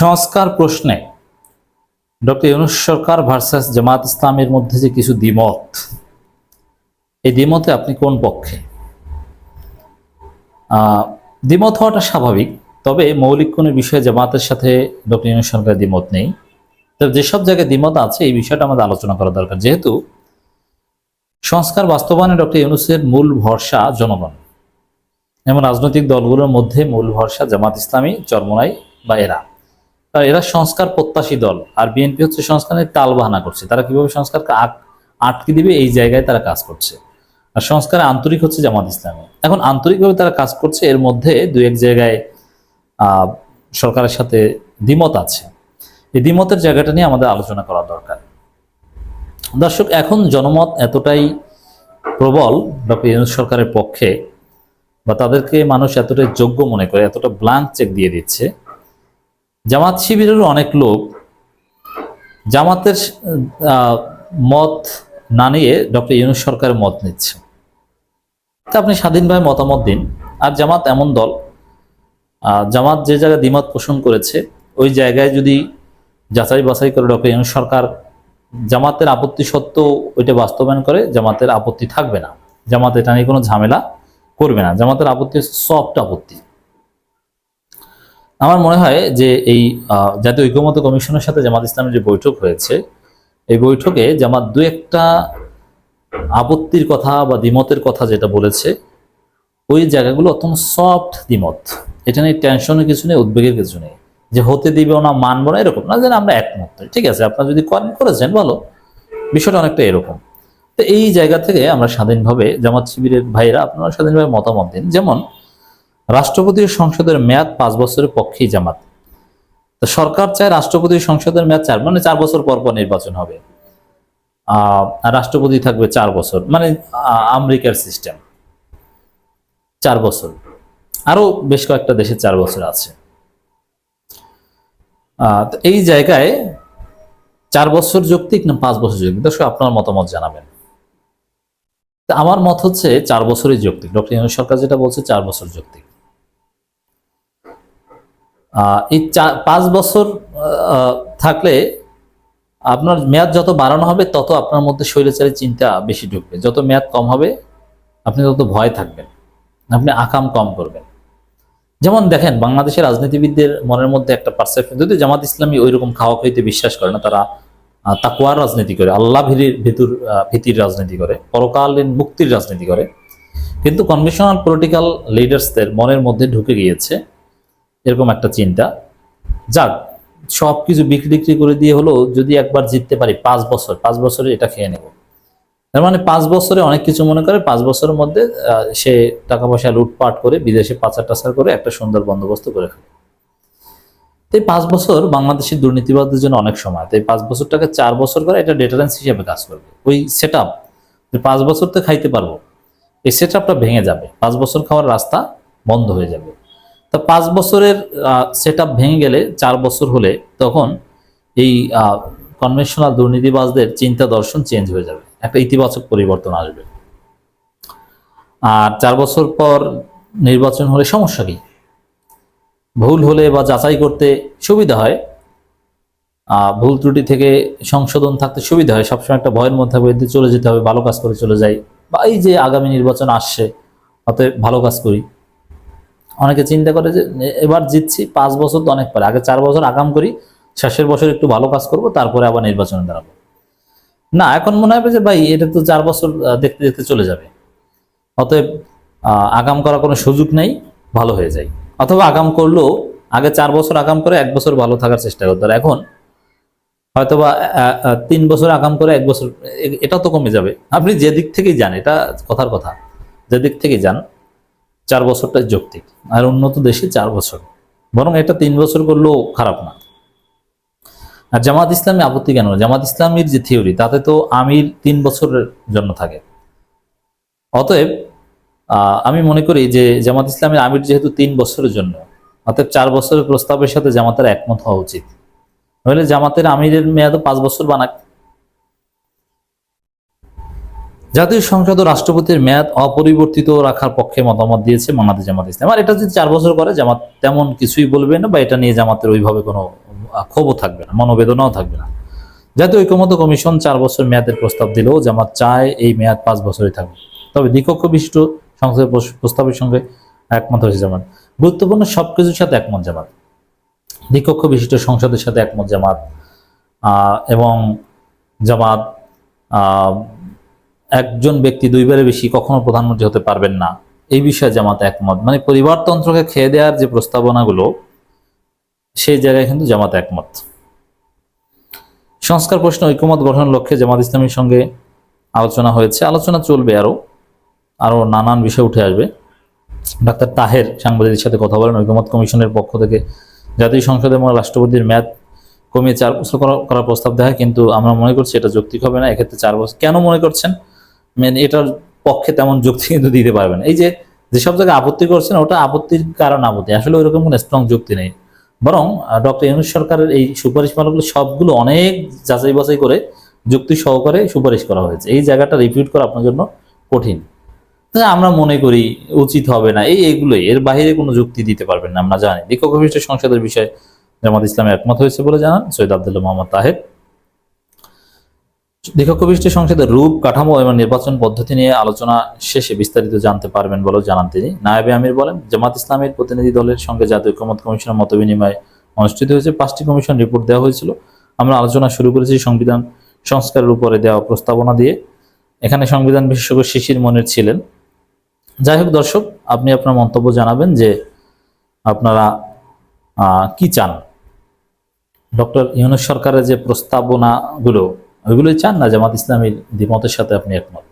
সংস্কার প্রশ্নে ডক্টর ইউনুস সরকার ভার্সাস জামাত ইসলামের মধ্যে যে কিছু দ্বিমত, এই দ্বিমতে আপনি কোন পক্ষে? দ্বিমত হওয়াটা স্বাভাবিক, তবে মৌলিক কোনো বিষয়ে জামাতের সাথে ডক্টর ইউনুস সরকারের দ্বিমত নেই। তবে যেসব জায়গায় দ্বিমত আছে, এই বিষয়টা আমাদের আলোচনা করা দরকার। যেহেতু সংস্কার বাস্তবায়নে ডক্টর ইউনুসের মূল ভরসা জনগণ। এমন রাজনৈতিক দলগুলোর মধ্যে মূল ভরসা জামাত ইসলামী, চরমনাই বা এরা। এরা সংস্কার প্রত্যাশী দল, আর বিএনপি হচ্ছে সংস্কারের তাল বাহানা করছে। তারা কীভাবে সংস্কারকে আট- আটকে দিবে, এই জায়গায় তারা কাজ করছে। আর সংস্কারে আন্তরিক হচ্ছে জামাত ইসলামী। এখন আন্তরিকভাবে তারা কাজ করছে, এর মধ্যে দু এক জায়গায় সরকারের সাথে দ্বিমত আছে। এই দ্বিমতের জায়গাটা নিয়ে আমাদের আলোচনা করা দরকার। দর্শক, এখন জনমত এতটাই প্রবল ডক্টর ইউনুস সরকারের পক্ষে, বা তাদেরকে মানুষ এতটাই যোগ্য মনে করে, এতটা ব্লাঙ্ক চেক দিয়ে দিচ্ছে জামাত শিবিরেরও অনেক লোক জামাতের মত না নিয়ে ডক্টর ইউনুস সরকারের মত নিচ্ছে। তা আপনি স্বাধীনভাবে মতামত দিন। আর জামাত এমন দল জামাত যে জায়গায় দ্বিমত পোষণ করেছে, ওই জায়গায় যদি যাচাই বাছাই করে ডক্টর ইউনুস সরকার জামাতের আপত্তি সত্ত্বেও ওইটা বাস্তবায়ন করে, জামাতের আপত্তি থাকবে না। জামাত এটা নিয়ে কোনো ঝামেলা করবে না। জামাতের আপত্তি সফট আপত্তি। আমার মনে হয় যে এই জাতীয় ঐক্যমত কমিশনের সাথে জামাত ইসলামের যে বৈঠক হয়েছে, এই বৈঠকে জামাত দু একটা আপত্তির কথা বা দ্বিমতের কথা যেটা বলেছে, ওই জায়গাগুলো অত্যন্ত সফট দ্বিমত। এটা নিয়ে টেনশনের কিছু নেই, উদ্বেগের কিছু নেই। যে হতে দিবে না, মানবো না, এরকম না, যেন আমরা একমত। ঠিক আছে, আপনারা যদি করেন, করেছেন বলো বিষয়টা অনেকটা এরকম। তো এই জায়গা থেকে আমরা স্বাধীনভাবে জামাত শিবিরের ভাইরা আপনারা স্বাধীনভাবে মতামত দিন। যেমন রাষ্ট্রপতি সংসদের মেয়াদ পাঁচ বছরের পক্ষেই জামাত। তো সরকার চায় রাষ্ট্রপতি সংসদের মেয়াদ চার মানে চার বছর পর পর নির্বাচন হবে। রাষ্ট্রপতি থাকবে চার বছর মানে আমেরিকার সিস্টেম চার বছর। আরও বেশ কয়েকটা দেশে চার বছর আছে। এই জায়গায় চার বছর যৌক্তিক না পাঁচ বছর যৌক্তিক? দর্শক, আপনার মতামত জানাবেন। আমার মত হচ্ছে চার বছরই যৌক্তিক। ডক্টর সরকার যেটা বলছে, চার বছর যৌক্তিক। এই পাঁচ বছর থাকলে আপনার মেয়াদ যত বাড়ানো হবে, তত আপনার মধ্যে শৈলচারী চিন্তা বেশি ঢুকবে। যত মেয়াদ কম হবে, আপনি তত ভয় থাকবেন। আপনি আকাম কম করবেন। যেমন দেখেন, বাংলাদেশের রাজনীতিবিদদের মনের মধ্যে একটা পারসেপশন যদি জামাত ইসলামী ওই রকম খাওয়া খাইতে বিশ্বাস করে না, তারা তাকুয়ার রাজনীতি করে, আল্লাহ ভীতির ভেতুর ভীতির রাজনীতি করে, পরকালীন মুক্তির রাজনীতি করে। কিন্তু কনভেনশনাল পলিটিক্যাল লিডার্সদের মনের মধ্যে ঢুকে গিয়েছে এরকম একটা চিন্তা। যাক সব কিছু বিক্রি টিক্রি করে দিয়ে হলো যদি একবার জিততে পারি পাঁচ বছর, পাঁচ বছরে এটা খেয়ে নেব। তার মানে পাঁচ বছরে অনেক কিছু মনে করে, পাঁচ বছরের মধ্যে সে টাকা পয়সা লুটপাট করে বিদেশে পাচার টাচার করে একটা সুন্দর বন্দোবস্ত করে ফেলে। তো এই পাঁচ বছর বাংলাদেশের দুর্নীতিবাদদের জন্য অনেক সময়। তাই পাঁচ বছরটাকে চার বছর করে এটা ডেটারেন্স হিসেবে কাজ করবে। ওই সেট আপ পাঁচ বছর তো খাইতে পারব, এই সেট আপটা ভেঙে যাবে। পাঁচ বছর খাওয়ার রাস্তা বন্ধ হয়ে যাবে। তা পাঁচ বছরের সেট ভেঙে গেলে চার বছর হলে তখন এই কনভেনশনাল দুর্নীতিবাজদের চিন্তা দর্শন চেঞ্জ হয়ে যাবে। একটা ইতিবাচক পরিবর্তন আসবে। আর চার বছর পর নির্বাচন হলে সমস্যা কি? ভুল হলে বা যাচাই করতে সুবিধা হয়। ভুল ত্রুটি থেকে সংশোধন থাকতে সুবিধা হয়। সবসময় একটা ভয়ের মধ্যে এতে চলে যেতে হবে, ভালো কাজ করে চলে যাই। বা এই যে আগামী নির্বাচন আসছে, অতএব ভালো কাজ করি। অনেকে চিন্তা করে যে এবার জিতছি, পাঁচ বছর তো অনেক পরে, আগে চার বছর আগাম করি, শেষের বছর একটু ভালো কাজ করব, তারপরে আবার নির্বাচনে দাঁড়াবো। না, এখন মনে হবে যে, ভাই, এটা তো চার বছর দেখতে দেখতে চলে যাবে। অতএব আগাম করার কোনো সুযোগ নেই, ভালো হয়ে যায় অথবা আগাম করলেও, আগে চার বছর আগাম করে এক বছর ভালো থাকার চেষ্টা করতে হবে। এখন, হয়তোবা তিন বছর আগাম করে এক বছর এটা তো কমে যাবে। আপনি যে দিক থেকেই যান, এটা কথার কথা। যে দিক থেকেই যান চার বছরটাই যৌক্তিক। আর উন্নত দেশে চার বছর। বরং এটা তিন বছর করলেও খারাপ না। আর জামাত ইসলামী আপত্তি কেন? জামাত ইসলামীর যে থিওরি, তাতে তো আমির তিন বছরের জন্য থাকে। অতএব আমি মনে করি যে জামাত ইসলামের আমির যেহেতু তিন বছরের জন্য, অতএব চার বছরের প্রস্তাবের সাথে জামাতের একমত হওয়া উচিত। নইলে জামাতের আমিরের মেয়াদ পাঁচ বছর বানাক। জাতীয় সংসদ ও রাষ্ট্রপতির মেয়াদ অপরিবর্তিত রাখার পক্ষে মতামত দিয়েছে বাংলাদেশ জামাত ইসলাম। আর এটা যদি চার বছর করে, জামাত তেমন কিছুই বলবে না বা এটা নিয়ে জামাতের ওইভাবে কোনো ক্ষোভও থাকবে না, মনোবেদনাও থাকবে না। জাতীয় ঐক্যমত কমিশন চার বছর মেয়াদের প্রস্তাব দিলেও জামাত চায় এই মেয়াদ পাঁচ বছরই থাকবে তবে দ্বিকক্ষ বিশিষ্ট সংসদের প্রস্তাবের সঙ্গে একমত হয়েছে জামাত। গুরুত্বপূর্ণ সব কিছুর সাথে একমত জামাত। দ্বিকক্ষ বিশিষ্ট সংসদের সাথে একমত জামাত এবং জামাত একজন ব্যক্তি দুইবারে বেশি কখনো প্রধানমন্ত্রী হতে পারবেন না। এই বিষয়ে জামাত একমত। মানে পরিবারতন্ত্রকে খেয়ে দেওয়ার যে প্রস্তাবনাগুলো, সেই জায়গায় কিন্তু জামাত একমত। সংস্কার প্রশ্ন ঐক্যমত গঠনের লক্ষ্যে জামাত ইসলামীর সঙ্গে আলোচনা হয়েছে। আলোচনা চলবে আরও আরও নানান বিষয় উঠে আসবে। ডাক্তার তাহের সাংবাদিকদের সাথে কথা বলেন। ঐক্যমত কমিশনের পক্ষ থেকে জাতীয় সংসদ এবং রাষ্ট্রপতির মেয়াদ কমিয়ে চার বছর করা- করার প্রস্তাব দেয়। কিন্তু আমরা মনে করছি এটা যৌক্তিক হবে না। এক্ষেত্রে চার বছর কেন মনে করছেন? মেন এটার পক্ষে তেমন যুক্তি কিন্তু দিতে পারবেন এই যে, যেসব জায়গায় আপত্তি করছেন, ওটা আপত্তির কারণ আপত্তি। আসলে ওইরকম কোনো স্ট্রং যুক্তি নেই। বরং ডক্টর ইউনুস সরকারের এই সুপারিশমালাগুলো সবগুলো অনেক যাচাই বাছাই করে যুক্তি সহকারে সুপারিশ করা হয়েছে। এই জায়গাটা রিপিট করা আপনার জন্য কঠিন। আমরা মনে করি উচিত হবে না। এই এগুলোই। এর বাইরে কোনো যুক্তি দিতে পারবেন না, আমরা জানি। বিশিষ্ট সংসদের বিষয়ে জামাত ইসলামে একমত হয়েছে বলে জানান সৈয়দ আবদুল্লাহ মোহাম্মদ তাহের। দীক্ষক বিশিষ্ট সংসদের রূপ, কাঠামো এবং নির্বাচন পদ্ধতি নিয়ে আলোচনা শেষে বিস্তারিত জানতে পারবেন বলেও জানান তিনি। নায়েবে আমির বলেন, জামাত ইসলামের প্রতিনিধি দলের সঙ্গে জাতীয় ঐক্যমত কমিশনের মত বিনিময় অনুষ্ঠিত হয়েছে। পাঁচটি কমিশন রিপোর্ট দেওয়া হয়েছিল। আমরা আলোচনা শুরু করেছি সংবিধান সংস্কারের উপরে দেওয়া প্রস্তাবনা দিয়ে। এখানে সংবিধান বিশেষজ্ঞ শিশির মনির ছিলেন। যাই হোক দর্শক, আপনি আপনার মন্তব্য জানাবেন যে আপনারা কি চান? ডক্টর ইউনুস সরকারের যে প্রস্তাবনাগুলো ওইগুলোই চান না জামাত ইসলামীর দ্বিমতের সাথে আপনি একমত?